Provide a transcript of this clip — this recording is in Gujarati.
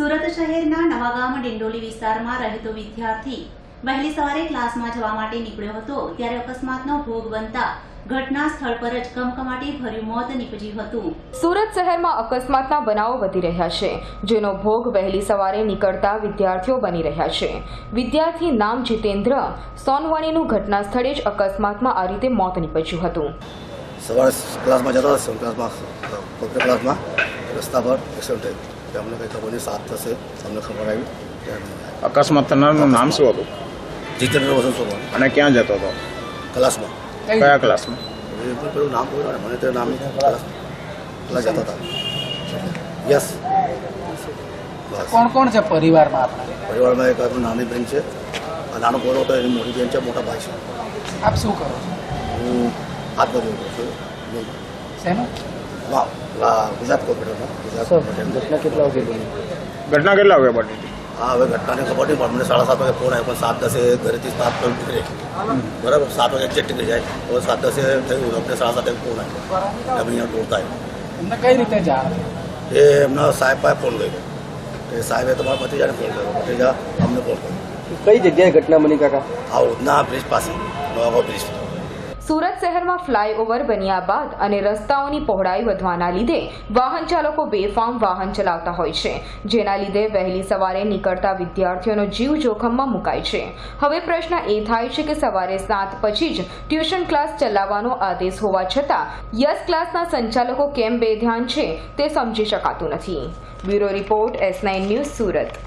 સુરત શહેરના નવાગામ ડિંડોલી વિસ્તારમાં રહેતો વિદ્યાર્થી વહેલી સવારે ક્લાસમાં જવા માટે નીકળ્યો હતો ત્યારે અકસ્માતનો ભોગ બનતા ઘટના સ્થળ પર જ કમકમાટી ભર્યું મોત નીપજ્યું હતું. સુરત શહેરમાં અકસ્માતના બનાવો વધી રહ્યા છે જેનો ભોગ વહેલી સવારે નીકળતા વિદ્યાર્થીઓ બની રહ્યા છે. વિદ્યાર્થી નામ જીતેન્દ્ર સોનવાણીનું ઘટના સ્થળે જ અકસ્માતમાં આ રીતે મોત નીપજ્યું હતું. સવારે ક્લાસમાં જતા ક્લાસમાં ક્લાસમાં રસ્તા પર એક્સિડન્ટ થયું. કે અમને કંઈ ખબર નહીં સાથ થશે અમને ખબર આવી. અકસ્માત થનારનું નામ શું હતું? જીતેન્દ્ર વસંત સોમાણી અને ક્યાં જતો હતો? ક્લાસમાં. કયા ક્લાસમાં? પેલું નામ બોલ્યું મને તે નામ ક્લાસ. જતા હતા. યસ. કોણ કોણ છે પરિવારમાં આપણા? પરિવારમાં એક નાની બેન છે. નાનો પોરો હતો એની મોટી બેન છે મોટા ભાઈ છે. આપ શું કરો છો? હું હાથ બધું છું. શેનું? વાહ આ ગુજરાત કોમ્પ્યુટરમાં ગુજરાત કોમ્પ્યુટર કેટલા વાગે બની ઘટના કેટલા વાગે બની હતી હા હવે ઘટનાની ખબર નહીં પણ મને સાડા સાત વાગે ફોન આવ્યો પણ સાત દસે ઘરેથી સાત પર નીકળે બરાબર સાત વાગે એક્ઝેક્ટ નીકળી જાય હવે સાત દસે થયું અમને સાડા સાતે ફોન આવ્યો કે અમે અહીંયા દોડતા આવ્યો એમને કઈ રીતે જાણ એ એમના સાહેબ પાસે ફોન કર્યો એ સાહેબે તમારા ભત્રીજાને ફોન કર્યો ભત્રીજા અમને ફોન કર્યો કઈ જગ્યાએ ઘટના બની કાકા આ ઉધના બ્રિજ પાસે નવાગાંવ બ્રિજ સુરત શહેરમાં ફ્લાયઓવર બન્યા બાદ અને રસ્તાઓની પહોળાઈ વધવાના લીધે વાહન ચાલકો બેફામ વાહન ચલાવતા હોય છે, જેના લીધે વહેલી સવારે નીકળતા વિદ્યાર્થીઓનો જીવ જોખમમાં મુકાય છે. હવે પ્રશ્ન એ થાય છે કે સવારે સાત પછી જ ટ્યુશન ક્લાસ ચલાવવાનો આદેશ હોવા છતાં યસ ક્લાસના સંચાલકો કેમ બેધ્યાન છે તે સમજી શકાતું નથી. Bureau report S nine news Surat.